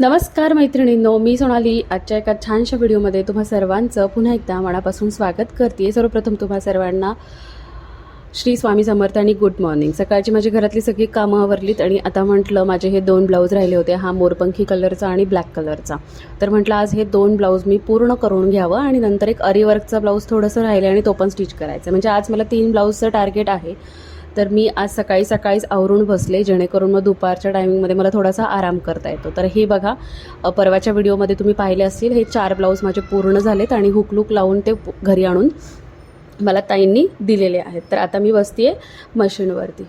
नमस्कार मैत्रिणींनो मी सोनाली. आजच्या एका छानशा व्हिडिओमध्ये तुम्हा सर्वांचं पुन्हा एकदा मनापासून स्वागत करते सर्वप्रथम तुम्हा सर्वांना श्री स्वामी समर्थ आणि गुड मॉर्निंग सकाळची माझी घरातली सगळी कामं आवरलीत आणि आता म्हटलं माझे हे दोन ब्लाऊज राहिले होते हा मोरपंखी कलरचा आणि ब्लॅक कलरचा तर म्हटलं आज हे दोन ब्लाऊज मी पूर्ण करून घ्यावं आणि नंतर एक अरीवर्कचा ब्लाऊज थोडंसं राहिलं आणि तो पण स्टिच करायचा. म्हणजे आज मला तीन ब्लाऊजचं टार्गेट आहे. तर मी आज सकाळी सकाळीच आवरून बसले जेणेकरून मग दुपारच्या टायमिंगमध्ये मला थोडासा आराम करता येतो. तर हे बघा परवाच्या व्हिडिओमध्ये तुम्ही पाहिले असतील हे चार ब्लाऊज माझे पूर्ण झालेत आणि हुकलूक लावून ते घरी आणून मला ताईंनी दिलेले आहेत. तर आता मी बसते मशीनवरती.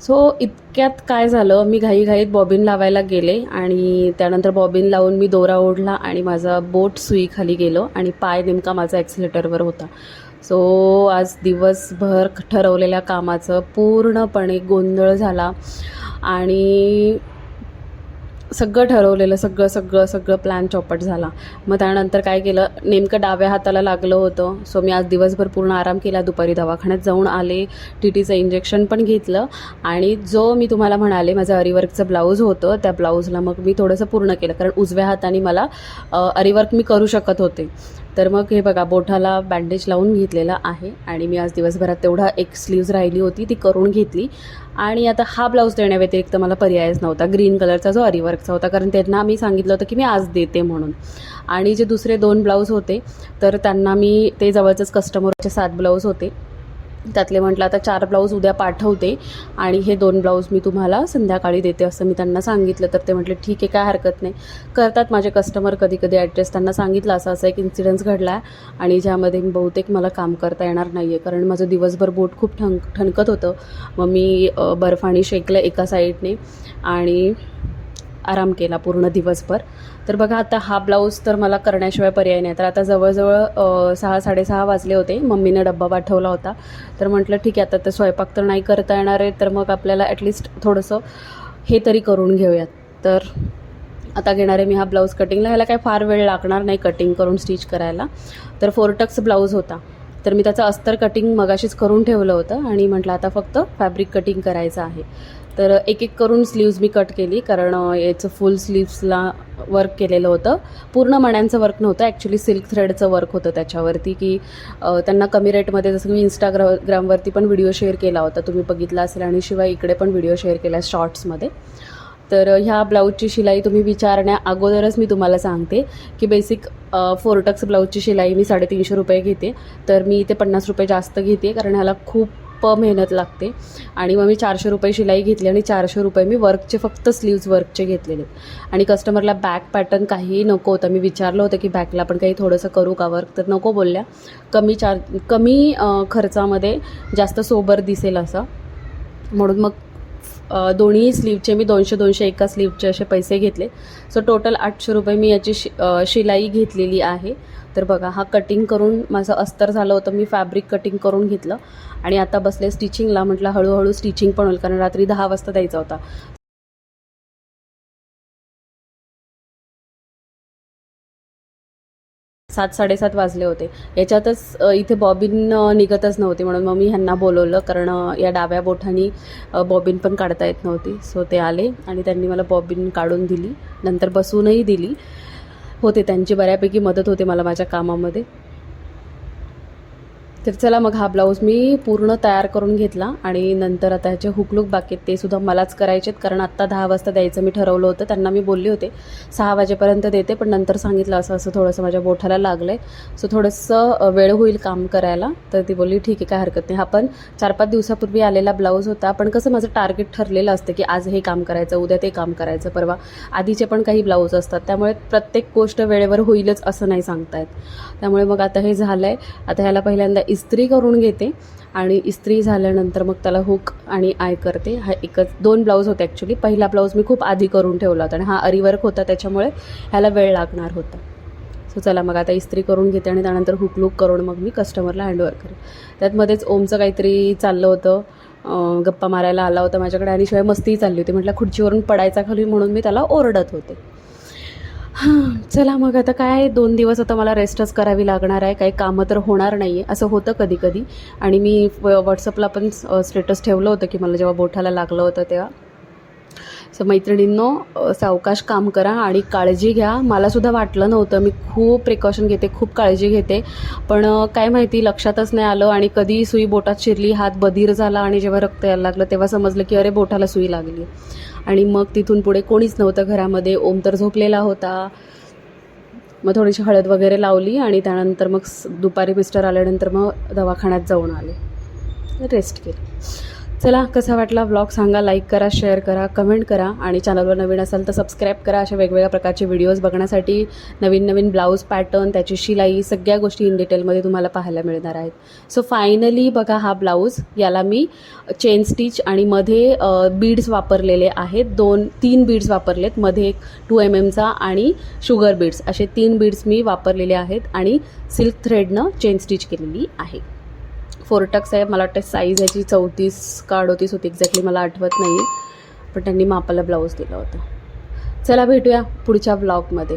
सो इतक्यात काय झालं मी घाईघाईत बॉबिन लावायला गेले आणि त्यानंतर बॉबिन लावून मी दोरा ओढला आणि माझा बोट सुईखाली गेलो आणि पाय नेमका माझा ॲक्सिलेटरवर होता. सो आज दिवसभर ठरवलेल्या कामाचं पूर्णपणे गोंधळ झाला. आणि सगळं ठरवलेलं सगळं सगळं सगळं प्लॅन चौपट झाला. मग त्यानंतर काय केलं? नेमकं डाव्या हाताला लागलं होतं. सो मी आज दिवसभर पूर्ण आराम केला. दुपारी दवाखान्यात जाऊन आले. टी टीचं इंजेक्शन पण घेतलं. आणि जो मी तुम्हाला म्हणाले माझं अरिवर्कचं ब्लाऊज होतं त्या ब्लाऊजला मग मी थोडंसं पूर्ण केलं. कारण उजव्या हाताने मला अरीवर्क अरिवर्क मी करू शकत होते. तर मग हे बघा बोठाला बँडेज लावून घेतलेला आहे आणि मी आज दिवसभरात तेवढा एक स्लीव्ज राहिली होती ती करून घेतली. आणि आता हा ब्लाऊज देण्याव्यतिरिक्त मला पर्यायच नव्हता ग्रीन कलरचा जो अरिवर्कचा होता कारण त्यांना मी सांगितलं होतं की मी आज देते म्हणून. आणि जे दुसरे दोन ब्लाऊज होते तर त्यांना मी ते जवळचंच कस्टमरचे सात ब्लाऊज होते. त्यातले म्हटलं आता चार ब्लाऊज उद्या पाठवते आणि हे दोन ब्लाऊज मी तुम्हाला संध्याकाळी देते असं मी त्यांना सांगितलं. तर ते म्हटले ठीक आहे काय हरकत नाही. करतात माझे कस्टमर कधी कधी ॲड्रेस त्यांना सांगितलं असं असं एक इन्सिडन्स घडला आहे आणि ज्यामध्ये बहुतेक मला काम करता येणार नाही आहे कारण माझं दिवसभर बोट खूप ठण ठणकत होतं. मग मी अ, बर्फानी शेकलं एका साईडने आणि आराम केला पूर्ण दिवसभर. तर बघा आता हा ब्लाऊज तर मला करण्याशिवाय पर्याय नाही. तर आता जवळजवळ सहा साडेसहा वाजले होते. मम्मीनं डब्बा पाठवला होता. तर म्हटलं ठीक आहे आता तर स्वयंपाक तर नाही करता येणार आहे. तर मग आपल्याला ॲटलिस्ट थोडंसं हे तरी करून घेऊयात. तर आता घेणार आहे मी हा ब्लाऊज कटिंगला ह्याला काय फार वेळ लागणार नाही कटिंग करून स्टिच करायला. तर फोरटक्स ब्लाऊज होता. तर मी त्याचं अस्तर कटिंग मगाशीच करून ठेवलं होतं आणि म्हटलं आता फक्त फॅब्रिक कटिंग करायचं आहे. तर एक एक करून स्लीव्ज मी कट केली कारण याचं फुल स्लीव्सला वर्क केलेलं होतं. पूर्ण मण्यांचं वर्क नव्हतं ॲक्च्युली सिल्क थ्रेडचं वर्क होतं त्याच्यावरती की त्यांना कमी रेटमध्ये जसं मी इंस्टाग्रा ग्रामवरती पण व्हिडिओ शेअर केला होता तुम्ही बघितला असेल आणि शिवाय इकडे पण व्हिडिओ शेअर केला शॉर्ट्समध्ये तर ह्या ब्लाऊजची शिलाई तुम्ही विचारण्या अगोदरच मी तुम्हाला सांगते की बेसिक फोरटक्स ब्लाऊजची शिलाई मी साडेतीनशे रुपये घेते. तर मी इथे पन्नास रुपये जास्त घेते कारण ह्याला खूप मेहनत लागते. आणि मग मी चारशे रुपये शिलाई घेतली आणि चारशे रुपये मी वर्कचे फक्त स्लीव्ज वर्कचे घेतलेले. आणि कस्टमरला बॅक पॅटर्न काहीही नको होतं. मी विचारलं होतं की बॅकला पण काही थोडंसं करू का वर्क तर नको बोलल्या. कमी चार कमी खर्चामध्ये जास्त सोबर दिसेल असं. म्हणून मग दोन्ही स्लीवचे मी दोनशे दोनशे एका स्लीवचे असे पैसे घेतले. सो टोटल आठशे रुपये मी याची शि शिलाई घेतलेली आहे. तर बघा हा कटिंग करून माझं अस्तर झालं होतं मी फॅब्रिक कटिंग करून घेतलं. आणि आता बसले स्टिचिंगला म्हटलं हळूहळू स्टिचिंग पण होईल कारण रात्री दहा वाजता द्यायचा होता. सात साडेसात वाजले होते. याच्यातच इथे बॉबिन निघतच नव्हती म्हणून मग मी ह्यांना बोलवलं. कारण या डाव्या बोठानी बॉबिन पण काढता येत नव्हती. सो ते आले आणि त्यांनी मला बॉबिन काढून दिली. नंतर बसूनही दिली. होते त्यांची बऱ्यापैकी मदत होते मला माझ्या कामामध्ये. तर चला मग हा ब्लाऊज मी पूर्ण तयार करून घेतला आणि नंतर आता ह्याचे हुकलूक बाकी आहेत ते सुद्धा मलाच करायचे आहेत कारण आत्ता दहा वाजता द्यायचं मी ठरवलं होतं त्यांना मी बोलले होते. सहा वाजेपर्यंत देते पण नंतर सांगितलं असं असं थोडंसं माझ्या बोठाला लागलं आहे सो थोडंसं वेळ होईल काम करायला. तर ती बोलली ठीक आहे काय हरकत नाही. हा पण चार पाच दिवसापूर्वी आलेला ब्लाऊज होता. पण कसं माझं टार्गेट ठरलेलं असतं की आज हे काम करायचं उद्या ते काम करायचं परवा आधीचे पण काही ब्लाऊज असतात. त्यामुळे प्रत्येक गोष्ट वेळेवर होईलच असं नाही सांगता येत. त्यामुळे मग आता हे झालं आहे आता ह्याला पहिल्यांदा इस्त्री करून घेते आणि इस्त्री झाल्यानंतर मग त्याला हुक आणि आय करते. हा एकच दोन ब्लाऊज होते ॲक्च्युली पहिला ब्लाऊज मी खूप आधी करून ठेवला होता आणि हा अरीवर्क होता त्याच्यामुळे ह्याला वेळ लागणार होता. सो चला मग आता इस्त्री करून घेते आणि त्यानंतर हुक लुक करून मग मी कस्टमरला हँडओवर करेन. त्यात मध्येच ओमचं काहीतरी चाललं होतं. गप्पा मारायला आला होता माझ्याकडे आणि शिवाय मस्तीही चालली होती. म्हटलं खुर्चीवरून पडायचा खाली म्हणून मी त्याला ओरडत होते. हां चला मग आता काय दोन दिवस आता मला रेस्टच करावी लागणार आहे. काही कामं तर होणार नाही आहे असं होतं कधी कधी आणि मी व्हॉट्सअपला पण स्टेटस ठेवलं होतं की मला जेव्हा बोठाला लागलं होतं तेव्हा. सो मैत्रिणींनो सावकाश काम करा आणि काळजी घ्या. मलासुद्धा वाटलं नव्हतं. मी खूप प्रिकॉशन घेते खूप काळजी घेते. पण काय माहिती लक्षातच नाही आलं आणि कधी सुई बोटात शिरली हात बधीर झाला आणि जेव्हा रक्त यायला लागलं तेव्हा समजलं की अरे बोटाला सुई लागली. आणि मग तिथून पुढे कोणीच नव्हतं घरामध्ये. ओम तर झोपलेला होता. मग थोडीशी हळद वगैरे लावली आणि त्यानंतर मग दुपारी मिस्टर आल्यानंतर मग दवाखान्यात जाऊन आले. रेस्ट केली. चला कसा वाटला ब्लॉग सांगा लाईक करा शेअर करा कमेंट करा आणि चॅनलवर नवीन असाल तर सबस्क्राईब करा अशा वेगवेगळ्या प्रकारचे व्हिडिओज बघण्यासाठी नवीन नवीन ब्लाऊज पॅटर्न त्याची शिलाई सगळ्या गोष्टी इन डिटेलमध्ये तुम्हाला पाहायला मिळणार आहेत. सो फायनली बघा हा ब्लाऊज याला मी चेन स्टिच आणि मध्ये बीड्स वापरलेले आहेत. दोन तीन बीड्स वापरलेत. मध्ये एक टू एम एमचा आणि शुगर बीड्स असे तीन बीड्स मी वापरलेले आहेत आणि सिल्क थ्रेडनं चेन स्टिच केलेली आहे. फोरटक्स आहे. मला वाटतं साईज याची चौतीस का अडोतीस होती एक्झॅक्टली मला आठवत नाही. पण त्यांनी मापाला ब्लाऊज दिला होता. चला भेटूया पुढच्या ब्लॉगमध्ये